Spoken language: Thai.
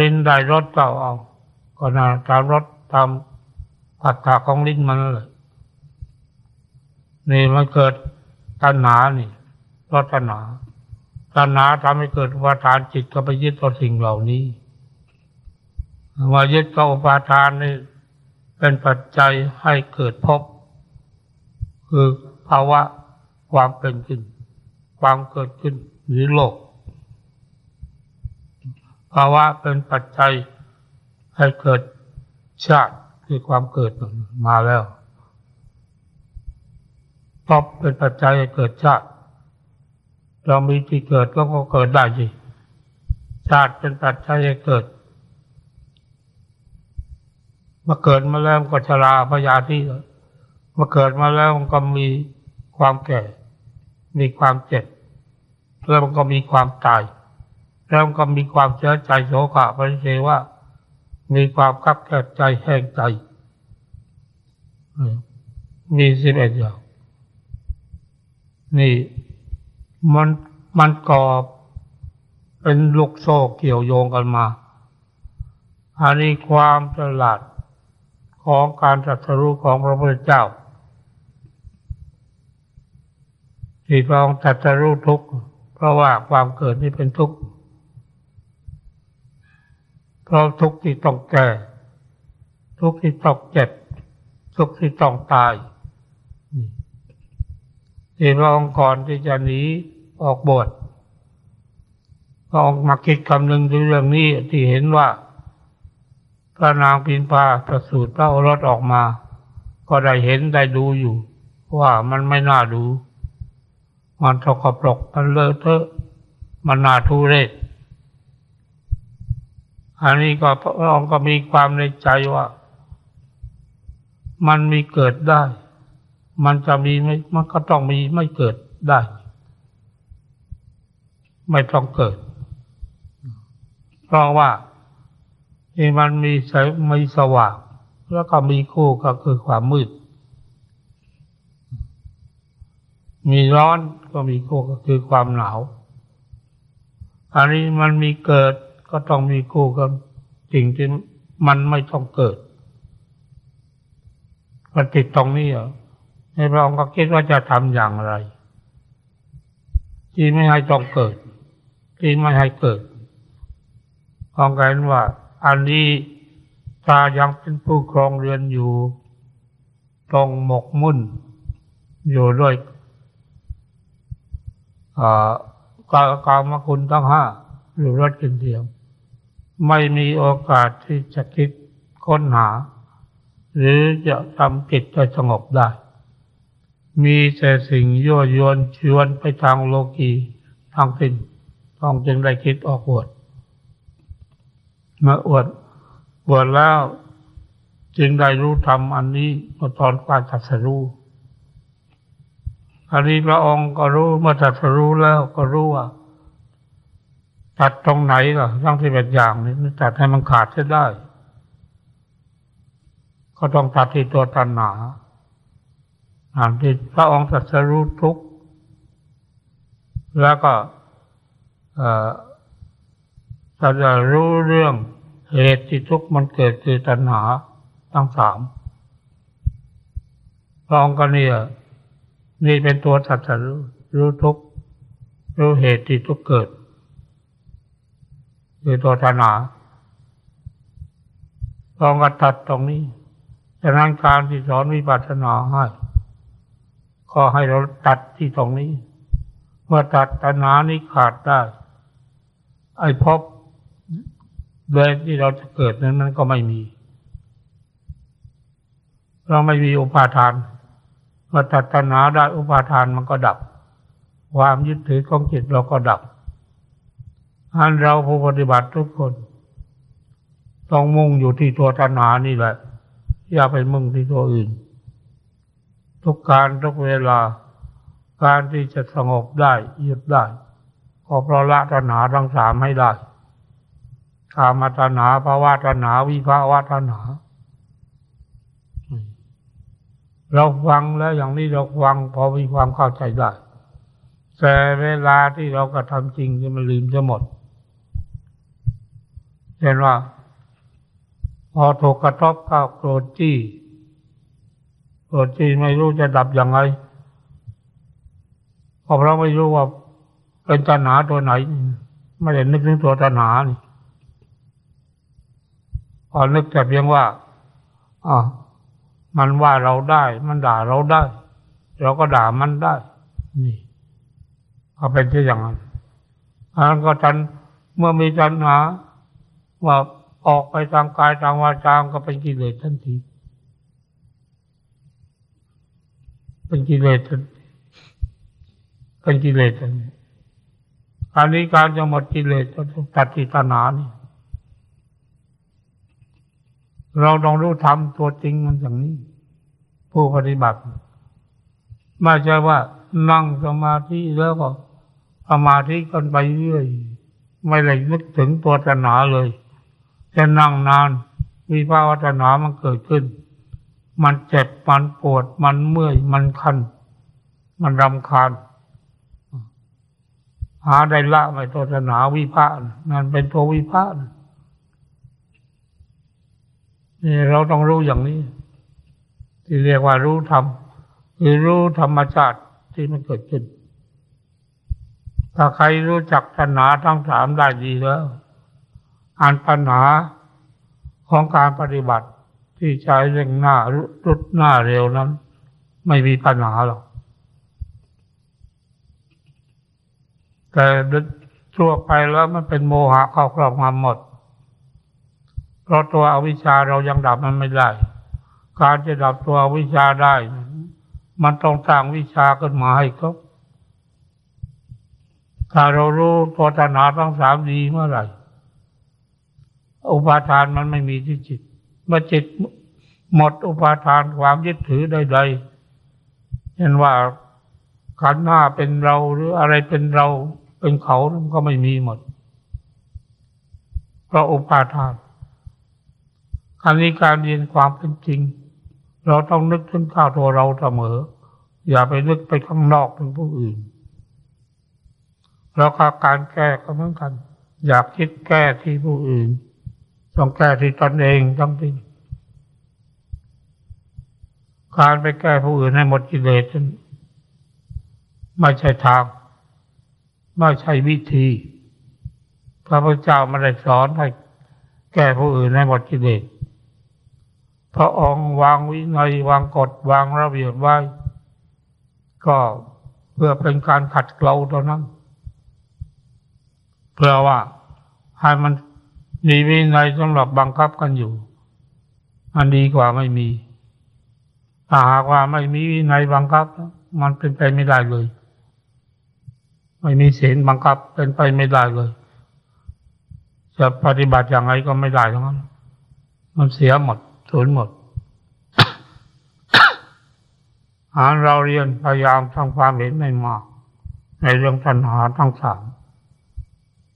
ลิ้นได้รสก็เอา ก็นาตามรสตามผัสสะของลิ้นมันเลยนี่มันเกิดตัณหานี่ราะตัณหาตัณหาทำให้เกิดอุปาทานจิตก็ไปยึดต่อสิ่งเหล่านี้มายึดกับอุปาทานนี่เป็นปัจจัยให้เกิดภพคือภาวะความเป็นขึ้น ความเกิดขึ้นหรือโลก ภาวะเป็นปัจจัยให้เกิดชาติคือความเกิดมาแล้วภพเป็นปัจจัยให้เกิดชาติ เรามีที่เกิดก็เกิดได้สิชาติเป็นปัจจัยให้เกิดมาเกิดมาแล้วก็ชราพยาธิมาเกิดมาแล้วมันก็มีความแก่ มีความเจ็บแล้วมันก็มีความตาย แล้วมันก็มีความเสียใจโศกะปริเทว่า มีความคับแคบใจแห้งใจ มีสิบเอ็ดอย่างนี่มันมันก่อเป็นลูกโซ่เกี่ยวโยงกันมา อันนี้ความฉลาดของการตรัสรู้ของพระพุทธเจ้า ที่พระองค์ตรัสรู้ทุกข์เพราะว่าความเกิดนี่เป็นทุกข์ เพราะทุกข์ที่ต้องแก่ ทุกข์ที่ต้องเจ็บ ทุกข์ที่ต้องตายนี่ที่พระองค์ก่อนที่จะหนีออกบวชพระองค์มาคิดคำหนึ่งถึงเรื่องนี้ที่เห็นว่า พระนางพินพาประสูติพระโอรสออกมา ก็ได้เห็นได้ดูอยู่ ว่ามันไม่น่าดู มันทกปรกมันเลอะเทอะ มันน่าทุเรศ อันนี้ก็พระองค์ก็มีความในใจว่า มันมีเกิดได้ มันจะมีไม่มันก็ต้องมีไม่เกิดได้ ไม่ต้องเกิด เพราะว่าที่มันมีแสงมีสว่างแล้วก็มีคู่ก็คือความมืด มีร้อนก็มีคู่ก็คือความหนาว อันนี้มันมีเกิด ก็ต้องมีคู่กับสิ่งที่มันไม่ต้องเกิดมันติดตรงนี้เหรอในพระองค์ก็คิดว่าจะทำอย่างไร ที่ไม่ให้ต้องเกิด ที่ไม่ให้เกิดพองกันว่า อันนี้ถ้ายังเป็นผู้ครองเรือนอยู่ต้องหมกมุ่น อยู่ด้วยกากามคุณทั้งห้าหรือรถกินเดียว ไม่มีโอกาสที่จะคิดค้นหา หรือจะทำจิตให้สงบได้ มีแต่สิ่งยั่วยวนชวนไปทางโลกีทางสิ้นต้องจึงได้คิดออกบวชมาอวดบวชแล้วจึงได้รู้ธรรมอันนี้เมื่อตอนการตรัสรู้อันนี้พระองค์ก็รู้เมื่อตรัสรู้แล้วก็รู้ว่า ตัดตรงไหนล่ะทั้งที่เป็นอย่างนี้ตัดให้มันขาดจะได้ ก็ต้องตัดที่ตัวตัณหาอันที่พระองค์ตรัสรู้ทุกข์แล้วก็จะรู้เรื่องเหตุที่ทุกข์มันเกิดคือตัณหาทั้งสามพระองค์ก็เนี่ยนี่เป็นตัวตัดสรู้รู้ทุกข์รู้เหตุที่ทุกข์เกิด คือตัวตัณหาพระองค์ก็ตัดตรงนี้ฉะนั้นการที่สอนวิปัสสนาให้ก็ให้เราตัดที่ตรงนี้ เมื่อตัดตัณหานี้ขาดได้ ไอ้พบเวรที่เราจะเกิดนั้นนั้นก็ไม่มี เราไม่มีอุปาทานเมื่อตัดตัณหาได้อุปาทานมันก็ดับ ความยึดถือของจิตเราก็ดับ อันเราผู้ปฏิบัติทุกคน ต้องมุ่งอยู่ที่ตัวตัณหานี่แหละ อย่าไปมุ่งที่ตัวอื่น ทุกการทุกเวลา การที่จะสงบได้หยุดได้ก็เพราะละตัณหาทั้งสามให้ได้กามตัณหาภาวะตัณหาวิภาวะตัณหาเราฟังแล้วอย่างนี้เราฟังพอมีความเข้าใจได้ แต่เวลาที่เรากระทำจริงจะมันลืมจะหมด เห็นว่า พอถูกกระทบก็โกรธจี้โกรธจี้ไม่รู้จะดับยังไงเพราะเราไม่รู้ว่าเป็นตัณหาตัวไหน ไม่ได้นึกถึงตัวตัณหานี่พอนึกแต่เพียงว่าอ่ามันว่าเราได้ มันด่าเราได้ เราก็ด่ามันได้ นี่ก็เป็นที่อย่างนั้นอันนั้นก็ทันเมื่อมีตัณหา ว่าออกไปทางกายทางวาจาก็เป็นกิเลสทันที เป็นกิเลสทันทีเป็นกิเลสทันทีอันนี้การจะหมดกิเลสก็ต้องตัดที่ตัณหานี่เราต้องรู้ทำตัวจริงมันอย่างนี้ ผู้ปฏิบัติไม่ใช่ว่านั่งสมาธิแล้วก็สมาธิกันไปเรื่อย ไม่ได้นึกถึงตัวตัณหาเลย จะนั่งนานวิภาวตัณหามันเกิดขึ้น มันเจ็บ มันปวด มันเมื่อย มันคัน มันรำคาญ หาได้ละไม่ตัวตัณหาวิภาคนั่นเป็นตัววิภาคนี่เราต้องรู้อย่างนี้ ที่เรียกว่ารู้ธรรมคือรู้ธรรมชาติที่มันเกิดขึ้น ถ้าใครรู้จักปัญหาทั้งสามได้ดีแล้ว อ่านปัญหาของการปฏิบัติที่ใช้เร่งหน้ารุดหน้าเร็วนั้น ไม่มีปัญหาหรอก แต่ทั่วไปแล้วมันเป็นโมหะเข้าครอบงำหมด เพราะตัวอวิชชาเรายังดับมันไม่ได้ การจะดับตัวอวิชชาได้ มันต้องสร้างวิชาขึ้นมาให้ครบถ้าเรารู้ตัวตัณหาทั้งสามดีเมื่อไหร่ อุปาทานมันไม่มีที่จิต เมื่อจิตหมดอุปาทานความยึดถือใดๆเช่นว่าขันห้าเป็นเราหรืออะไรเป็นเราเป็นเขามันก็ไม่มีหมดเพราะอุปาทานครั้นี้การเรียนความเป็นจริง เราต้องนึกถึงข้าวตัวเราเสมอ อย่าไปนึกไปข้างนอกถึงผู้อื่น แล้วก็การแก้ก็เหมือนกัน อยากคิดแก้ที่ผู้อื่น ต้องแก้ที่ตนเองต้องที่การไปแก้ผู้อื่นให้หมดกิเลสนั้นไม่ใช่ทาง ไม่ใช่วิธี พระพุทธเจ้าไม่ได้สอนให้แก้ผู้อื่นให้หมดกิเลสพระองค์วางวินัยวางกฎวางระเบียบไว้ ก็เพื่อเป็นการขัดเกลาเท่านั้นเพื่อว่าให้มัน มีวินัยสำหรับบังคับกันอยู่ อันดีกว่าไม่มีถ้าหากว่าไม่มีวินัยบังคับ มันเป็นไปไม่ได้เลย ไม่มีศีลบังคับเป็นไปไม่ได้เลย จะปฏิบัติอย่างไรก็ไม่ได้ทั้งนั้น มันเสียหมดสูญหมดหาเราเรียนพยายามทำความเห็นในมาก ในเรื่องปัญหาทั้งสาม